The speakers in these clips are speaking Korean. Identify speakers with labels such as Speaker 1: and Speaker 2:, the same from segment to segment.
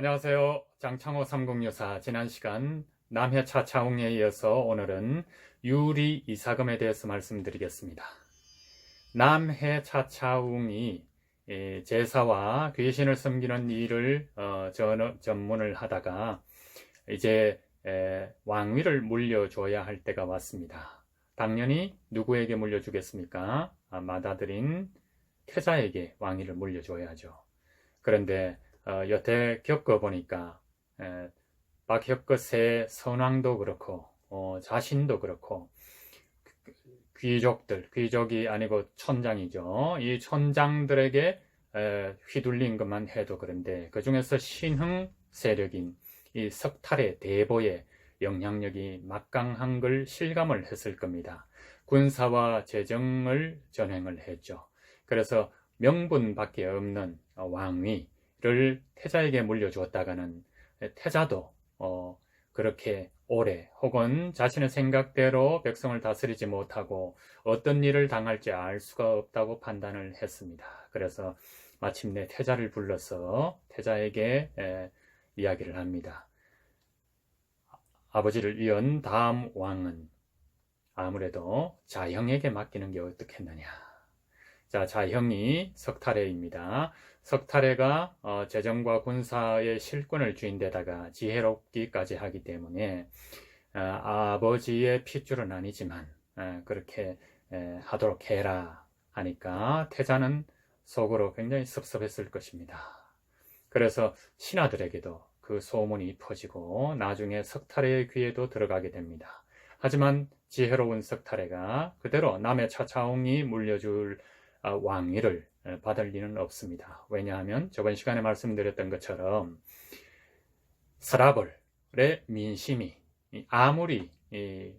Speaker 1: 안녕하세요. 장창호 삼국유사 지난 시간 남해 차차웅에 이어서 오늘은 유리 이사금에 대해서 말씀드리겠습니다. 남해 차 차웅이 예, 제사와 귀신을 섬기는 일을 어, 전, 전문을 하다가 이제 에, 왕위를 물려줘야 할 때가 왔습니다. 당연히 누구에게 물려주겠습니까? 아, 맏아들인 태자에게 왕위를 물려줘야죠. 그런데 어, 여태 겪어보니까 에, 박혁것의 선왕도 그렇고 어, 자신도 그렇고 귀족들, 귀족이 아니고 천장이죠. 이 천장들에게 에, 휘둘린 것만 해도 그런데 그 중에서 신흥 세력인 이 석탈의 대보의 영향력이 막강한 걸 실감을 했을 겁니다. 군사와 재정을 전행을 했죠. 그래서 명분밖에 없는 왕위 를 태자에게 물려주었다가는 태자도 어, 그렇게 오래 혹은 자신의 생각대로 백성을 다스리지 못하고 어떤 일을 당할지 알 수가 없다고 판단을 했습니다. 그래서 마침내 태자를 불러서 태자에게 에, 이야기를 합니다. 아버지를 이은 다음 왕은 아무래도 자형에게 맡기는 게 어떻겠느냐. 자, 자형이 석탈해입니다. 석탈해가 어, 재정과 군사의 실권을 쥔 데다가 지혜롭기까지 하기 때문에 어, 아버지의 핏줄은 아니지만 어, 그렇게 에, 하도록 해라 하니까 태자는 속으로 굉장히 섭섭했을 것입니다. 그래서 신하들에게도 그 소문이 퍼지고 나중에 석탈의 귀에도 들어가게 됩니다. 하지만 지혜로운 석탈해가 그대로 남의 차차옹이 물려줄 아, 왕위를 받을 리는 없습니다. 왜냐하면 저번 시간에 말씀드렸던 것처럼 스라벌의 민심이 아무리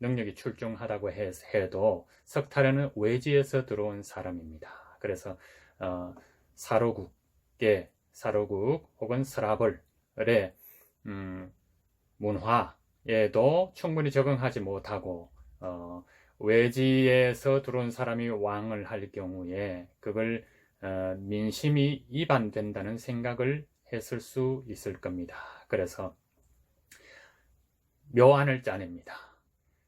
Speaker 1: 능력이 출중하다고 해도 석탈에는 외지에서 들어온 사람입니다. 그래서 어, 사로국의 사로국 혹은 스라벌의 음, 문화에도 충분히 적응하지 못하고 어, 외지에서 들어온 사람이 왕을 할 경우에 그걸 어, 민심이 이반된다는 생각을 했을 수 있을 겁니다. 그래서 묘안을 짜냅니다.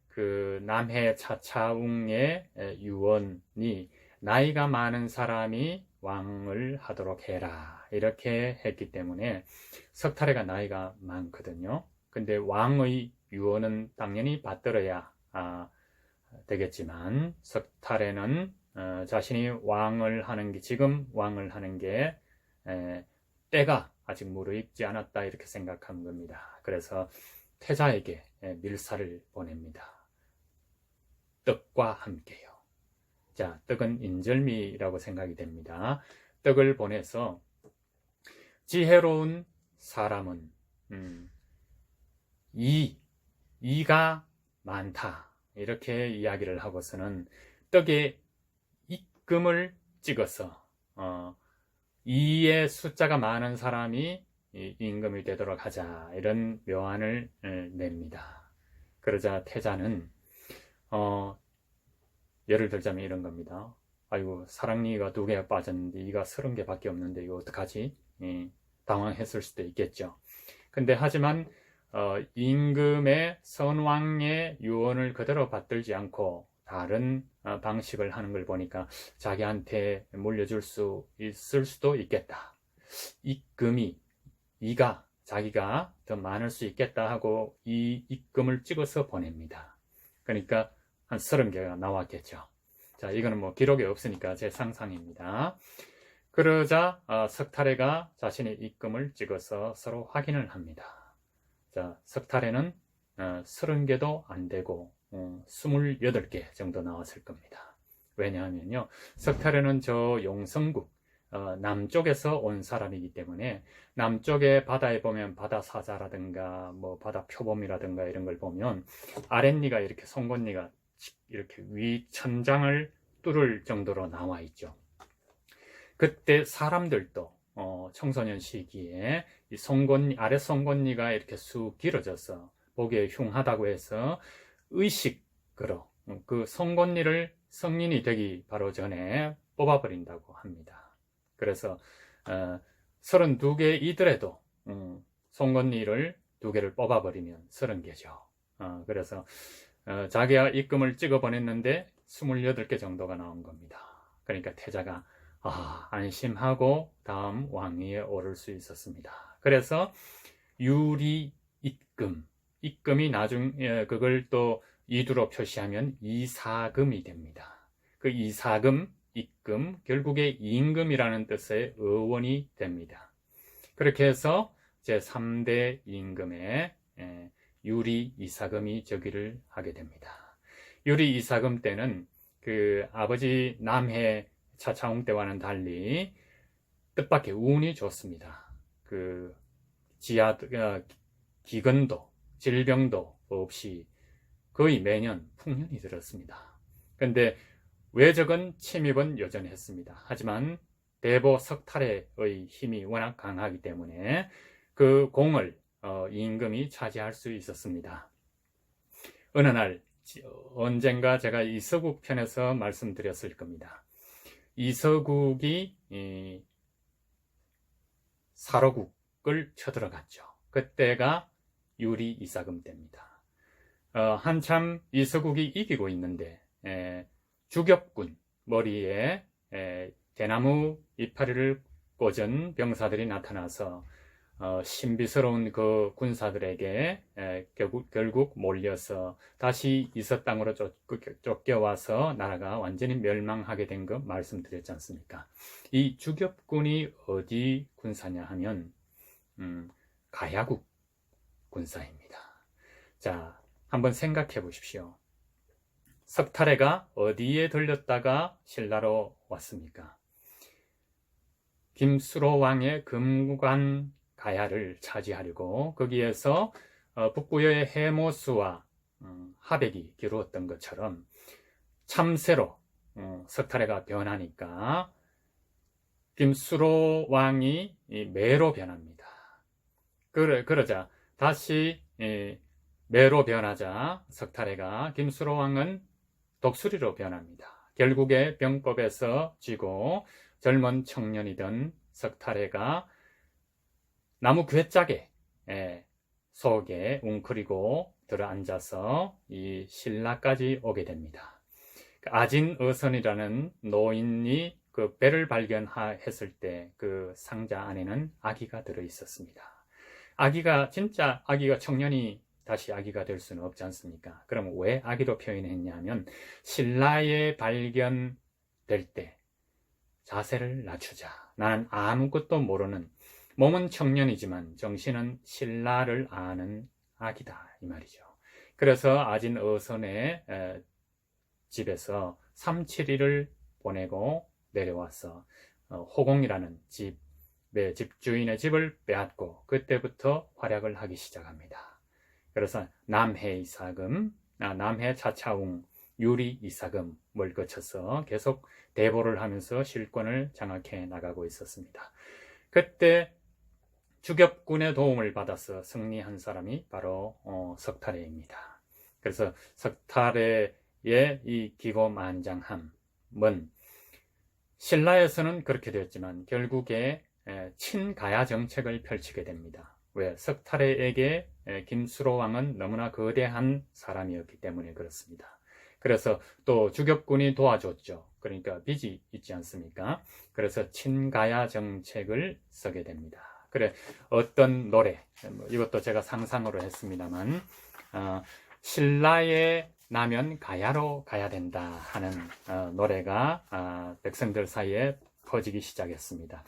Speaker 1: 그 남해 차차웅의 유언이 나이가 많은 사람이 왕을 하도록 해라 이렇게 했기 때문에 석탈해가 나이가 많거든요. 근데 왕의 유언은 당연히 받들어야 아, 되겠지만 석탈에는 어, 자신이 왕을 하는 게 지금 왕을 하는 게 에, 때가 아직 무르익지 않았다 이렇게 생각한 겁니다. 그래서 태자에게 에, 밀사를 보냅니다. 떡과 함께요. 자, 떡은 인절미라고 생각이 됩니다. 떡을 보내서 지혜로운 사람은 음, 이 이가 많다. 이렇게 이야기를 하고서는 떡에 입금을 찍어서 어, 이의 숫자가 많은 사람이 임금이 되도록 하자 이런 묘안을 냅니다. 그러자 태자는 어, 예를 들자면 이런 겁니다. 아이고 사랑니가 두 개가 빠졌는데 이가 서른 개밖에 없는데 이거 어떡하지? 예, 당황했을 수도 있겠죠. 근데 하지만 어, 임금의 선왕의 유언을 그대로 받들지 않고 다른 어, 방식을 하는 걸 보니까 자기한테 물려줄 수 있을 수도 있겠다. 입금이 이가 자기가 더 많을 수 있겠다 하고 이 입금을 찍어서 보냅니다. 그러니까 한 30개가 나왔겠죠. 자, 이거는 뭐 기록에 없으니까 제 상상입니다. 그러자 어, 석탈해가 자신의 입금을 찍어서 서로 확인을 합니다. 자, 석탈에는 어, 30개도 안 되고 어, 28개 정도 나왔을 겁니다. 왜냐하면요. 석탈에는 저 용성국 어, 남쪽에서 온 사람이기 때문에 남쪽의 바다에 보면 바다 사자라든가 뭐 바다 표범이라든가 이런 걸 보면 아랫니가 이렇게 송곳니가 이렇게 위 천장을 뚫을 정도로 나와 있죠. 그때 사람들도 어, 청소년 시기에 이 송곳니, 아래 송곳니가 이렇게 쑥 길어져서 보기에 흉하다고 해서 의식으로 그 송곳니를 성인이 되기 바로 전에 뽑아버린다고 합니다. 그래서 어, 32개 이더라도 음, 송곳니를 두 개를 뽑아버리면 서른 개죠. 어, 그래서 어, 자기가 입금을 찍어 보냈는데 28개 정도가 나온 겁니다. 그러니까 태자가 아, 안심하고 다음 왕위에 오를 수 있었습니다. 그래서 유리 입금, 입금이 나중 에, 그걸 또 이두로 표시하면 이사금이 됩니다. 그 이사금, 입금, 결국에 임금이라는 뜻의 어원이 됩니다. 그렇게 해서 제 3대 임금의 에, 유리 이사금이 즉위를 하게 됩니다. 유리 이사금 때는 그 아버지 남해 차차홍 때와는 달리 뜻밖의 운이 좋습니다. 그 지하 어, 기근도 질병도 없이 거의 매년 풍년이 들었습니다. 그런데 외적은 침입은 여전했습니다. 하지만 대보 석탈의 힘이 워낙 강하기 때문에 그 공을 어, 임금이 차지할 수 있었습니다. 어느 날 언젠가 제가 이서국 편에서 말씀드렸을 겁니다. 이서국이 이, 사로국을 쳐들어갔죠. 그때가 유리 이사금 때입니다. 어, 한참 이서국이 이기고 있는데 에, 주격군 머리에 에, 대나무 이파리를 꽂은 병사들이 나타나서 어, 신비스러운 그 군사들에게 에, 결국, 결국 몰려서 다시 이서 땅으로 쫓, 쫓겨와서 나라가 완전히 멸망하게 된 거 말씀드렸지 않습니까? 이 주격군이 어디 군사냐 하면 음, 가야국 군사입니다. 자, 한번 생각해 보십시오. 석탈해가 어디에 들렸다가 신라로 왔습니까? 김수로 왕의 금관 가야를 차지하려고 거기에서 어, 북부의 해모수와 음, 하백이 기루었던 것처럼 참새로 어, 석탈해가 변하니까 김수로 왕이 매로 변합니다. 그러, 그러자 다시 매로 변하자 석탈해가 김수로 왕은 독수리로 변합니다. 결국에 병법에서 쥐고 젊은 청년이던 석탈해가 나무 괴짝에 속에 웅크리고 들어앉아서 이 신라까지 오게 됩니다. 아진 어선이라는 노인이 그 배를 발견했을 때 그 상자 안에는 아기가 들어 있었습니다. 아기가 진짜 아기가 청년이 다시 아기가 될 수는 없지 않습니까? 그럼 왜 아기로 표현했냐면 신라에 발견될 때 자세를 낮추자. 나는 아무것도 모르는 몸은 청년이지만 정신은 신라를 아는 아기다 이 말이죠. 그래서 아진 어선의 집에서 3, 7일을 보내고 내려와서 어, 호공이라는 집, 네, 집주인의 집을 빼앗고 그때부터 활약을 하기 시작합니다. 그래서 남해 이사금, 아, 남해 차차웅, 유리 이사금을 거쳐서 계속 대보를 하면서 실권을 장악해 나가고 있었습니다. 그때 주격군의 도움을 받아서 승리한 사람이 바로 어, 석탈해입니다. 그래서 석탈해의 이 기고만장함은 신라에서는 그렇게 되었지만 결국에 친가야 정책을 펼치게 됩니다. 왜? 석탈해에게 김수로 왕은 너무나 거대한 사람이었기 때문에 그렇습니다. 그래서 또 주격군이 도와줬죠. 그러니까 빚이 있지 않습니까? 그래서 친가야 정책을 쓰게 됩니다. 그래 어떤 노래 뭐 이것도 제가 상상으로 했습니다만 어, 신라에 나면 가야로 가야 된다 하는 어, 노래가 어, 백성들 사이에 퍼지기 시작했습니다.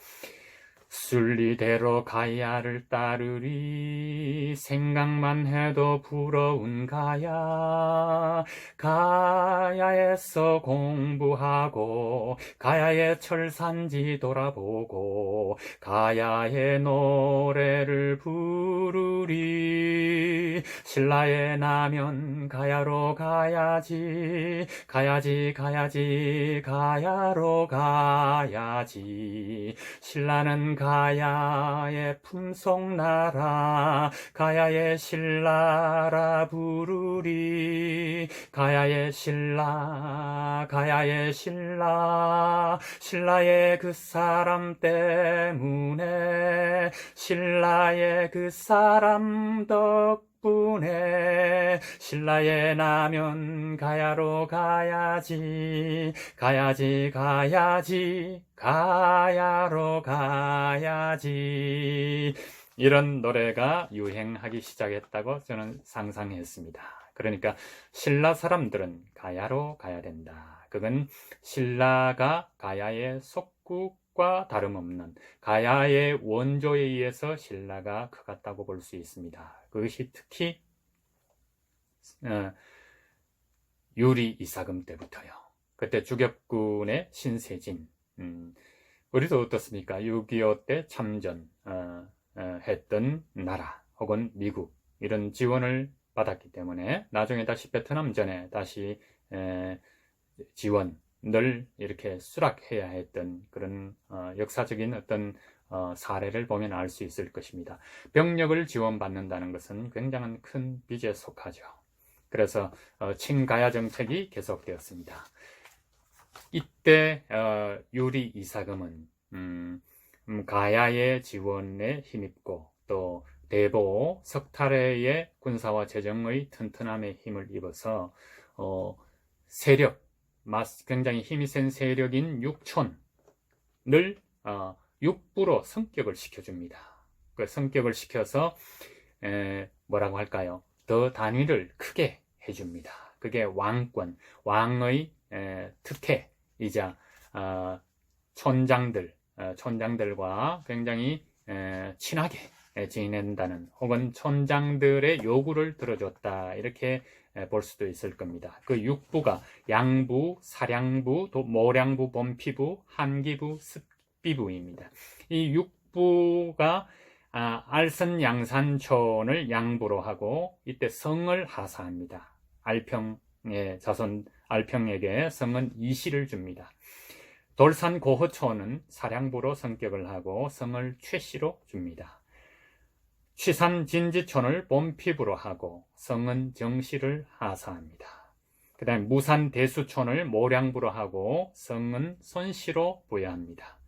Speaker 1: 순리대로 가야를 따르리. 생각만 해도 부러운 가야. 가야에서 공부하고 가야의 철산지 돌아보고 가야의 노래를 부르리 신라에 나면 가야로 가야지 가야지 가야지 가야로 가야지. 신라는 가야의 품속나라 가야의 신라라 부르리. 가야의 신라 가야의 신라 신라의 그 사람 때문에 신라의 그 사람 덕 분에 신라의 나면 가야로 가야지 가야지 가야지 가야로 가야지 이런 노래가 유행하기 시작했다고 저는 상상했습니다. 그러니까 신라 사람들은 가야로 가야 된다. 그건 신라가 가야의 속국 과 다름없는 가야의 원조에 의해서 신라가 커갔다고 볼 수 있습니다. 그것이 특히 어, 유리 이사금 때부터요. 그때 주격군의 신세진, 음, 우리도 어떻습니까? 6.25 때 참전 어, 어, 했던 나라 혹은 미국 이런 지원을 받았기 때문에 나중에 다시 베트남 전에 다시 에, 지원 을 이렇게 수락해야 했던 그런 어, 역사적인 어떤 어, 사례를 보면 알 수 있을 것입니다. 병력을 지원받는다는 것은 굉장한 큰 빚에 속하죠. 그래서 어, 친가야 정책이 계속되었습니다. 이때 어, 유리 이사금은 음, 음, 가야의 지원에 힘입고 또 대보 석탈의 군사와 재정의 튼튼함에 힘을 입어서 어, 세력 굉장히 힘이 센 세력인 육촌을 어, 육부로 성격을 시켜줍니다. 그 성격을 시켜서 에, 뭐라고 할까요? 더 단위를 크게 해줍니다. 그게 왕권, 왕의 에, 특혜이자 어, 촌장들, 어, 촌장들과 굉장히 에, 친하게 지낸다는 혹은 촌장들의 요구를 들어줬다 이렇게 볼 수도 있을 겁니다. 그 육부가 양부, 사량부, 또 모량부, 범피부, 한기부, 습비부입니다. 이 육부가 아, 알선 양산촌을 양부로 하고 이때 성을 하사합니다. 알평의 자손 알평에게 성은 이시를 줍니다. 돌산 고허촌은 사량부로 성격을 하고 성을 최씨로 줍니다. 취산 진지촌을 본피부로 하고 성은 정씨를 하사합니다. 그 다음 무산 대수촌을 모량부로 하고 성은 손씨로 부여합니다.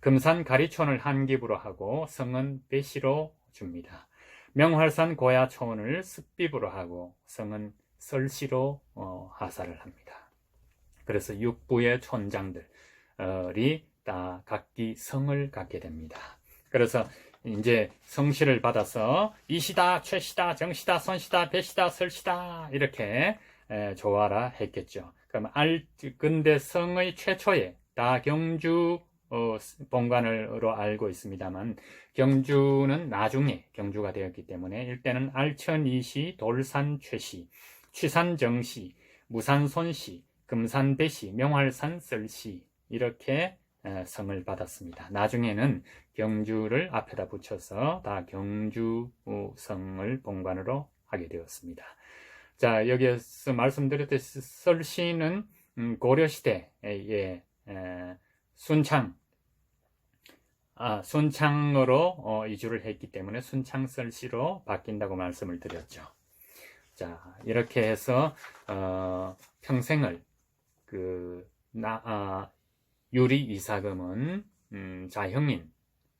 Speaker 1: 금산 가리촌을 한기부로 하고 성은 배씨로 줍니다. 명활산 고야촌을 습비부로 하고 성은 설씨로 어, 하사를 합니다. 그래서 육부의 촌장들이 다 각기 성을 갖게 됩니다. 그래서 이제 성씨를 받아서 이시다, 최시다, 정시다, 선시다, 배시다, 설시다 이렇게 조화라 했겠죠. 그럼 알 근대 성의 최초에 다 경주 어, 본관으로 알고 있습니다만 경주는 나중에 경주가 되었기 때문에 일단은 알천 이시, 돌산 최시, 취산 정시, 무산 손시, 금산 배시, 명활산 썰시 이렇게 성을 받았습니다. 나중에는 경주를 앞에다 붙여서 다 경주성을 본관으로 하게 되었습니다. 자, 여기에서 말씀드렸듯이 설시는 음, 고려시대의 순창, 아, 순창으로 어, 이주를 했기 때문에 순창설시로 바뀐다고 말씀을 드렸죠. 자, 이렇게 해서 어, 평생을 그 나, 아, 유리 이사금은 음, 자형인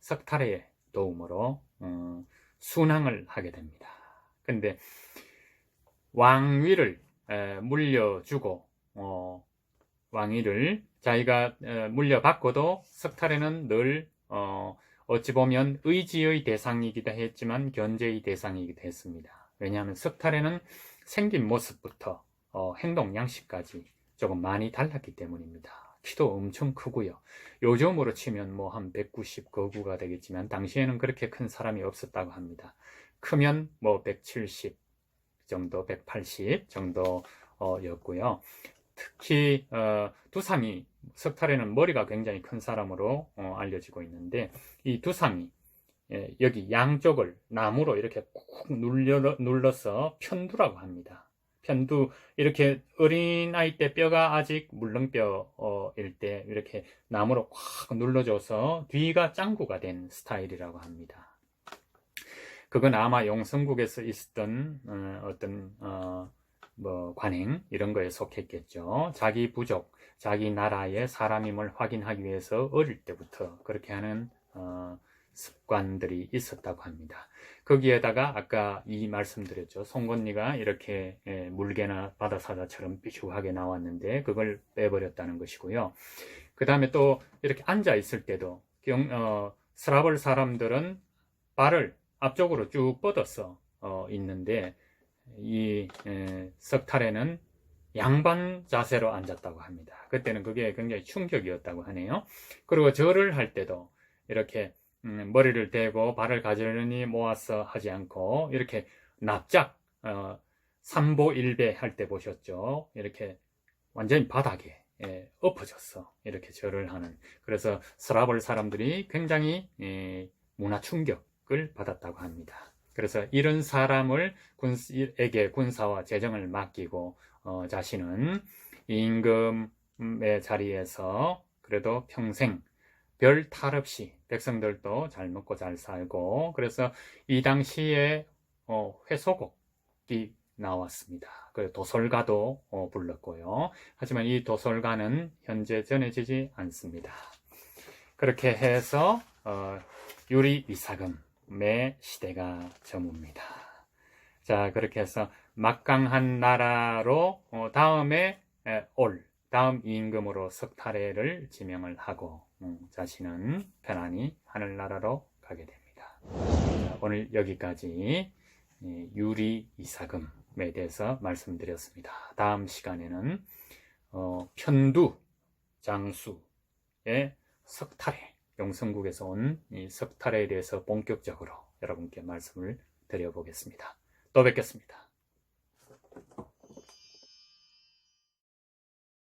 Speaker 1: 석탈의 도움으로 어, 순항을 하게 됩니다. 근데 왕위를 에, 물려주고 어, 왕위를 자기가 에, 물려받고도 석탈에는 늘 어, 어찌 보면 의지의 대상이기도 했지만 견제의 대상이기도 했습니다. 왜냐하면 석탈에는 생긴 모습부터 어, 행동 양식까지 조금 많이 달랐기 때문입니다. 키도 엄청 크고요. 요즘으로 치면 뭐 한 190 거구가 되겠지만 당시에는 그렇게 큰 사람이 없었다고 합니다. 크면 뭐 170 정도, 180 정도였고요. 특히 어, 두상이 석탈에는 머리가 굉장히 큰 사람으로 어, 알려지고 있는데 이 두상이 예, 여기 양쪽을 나무로 이렇게 꾹 눌러, 눌러서 편두라고 합니다. 편두 이렇게 어린 아이 때 뼈가 아직 물렁뼈일 때 이렇게 나무로 확 눌러줘서 뒤가 짱구가 된 스타일이라고 합니다. 그건 아마 용성국에서 있었던 어, 어떤 어, 뭐 관행 이런 거에 속했겠죠. 자기 부족, 자기 나라의 사람임을 확인하기 위해서 어릴 때부터 그렇게 하는 어, 습관들이 있었다고 합니다. 거기에다가 아까 이 말씀드렸죠. 송곳니가 이렇게 예, 물개나 바다사자처럼 삐죽하게 나왔는데 그걸 빼버렸다는 것이고요. 그 다음에 또 이렇게 앉아 있을 때도 경, 어, 스라벌 사람들은 발을 앞쪽으로 쭉 뻗어서 어, 있는데 이 에, 석탈에는 양반 자세로 앉았다고 합니다. 그때는 그게 굉장히 충격이었다고 하네요. 그리고 절을 할 때도 이렇게 음, 머리를 대고 발을 가지런히 모아서 하지 않고 이렇게 납작 어, 삼보일배 할 때 보셨죠? 이렇게 완전히 바닥에 예, 엎어졌어. 이렇게 절을 하는. 그래서 스라벌 사람들이 굉장히 예, 문화 충격을 받았다고 합니다. 그래서 이런 사람을 군에게 군사와 재정을 맡기고 어, 자신은 임금의 자리에서 그래도 평생 별 탈 없이 백성들도 잘 먹고 잘 살고 그래서 이 당시에 어, 회소곡이 나왔습니다. 그 도솔가도 어, 불렀고요. 하지만 이 도솔가는 현재 전해지지 않습니다. 그렇게 해서 어, 유리 이사금의 시대가 저뭅니다. 자 그렇게 해서 막강한 나라로 어, 다음에 다음 임금으로 석탈해를 지명을 하고 음, 자신은 편안히 하늘나라로 가게 됩니다. 자, 오늘 여기까지 예, 유리 이사금에 대해서 말씀드렸습니다. 다음 시간에는 어, 편두 장수의 석탈해 용성국에서 온이 석탈에 대해서 본격적으로 여러분께 말씀을 드려보겠습니다. 또 뵙겠습니다.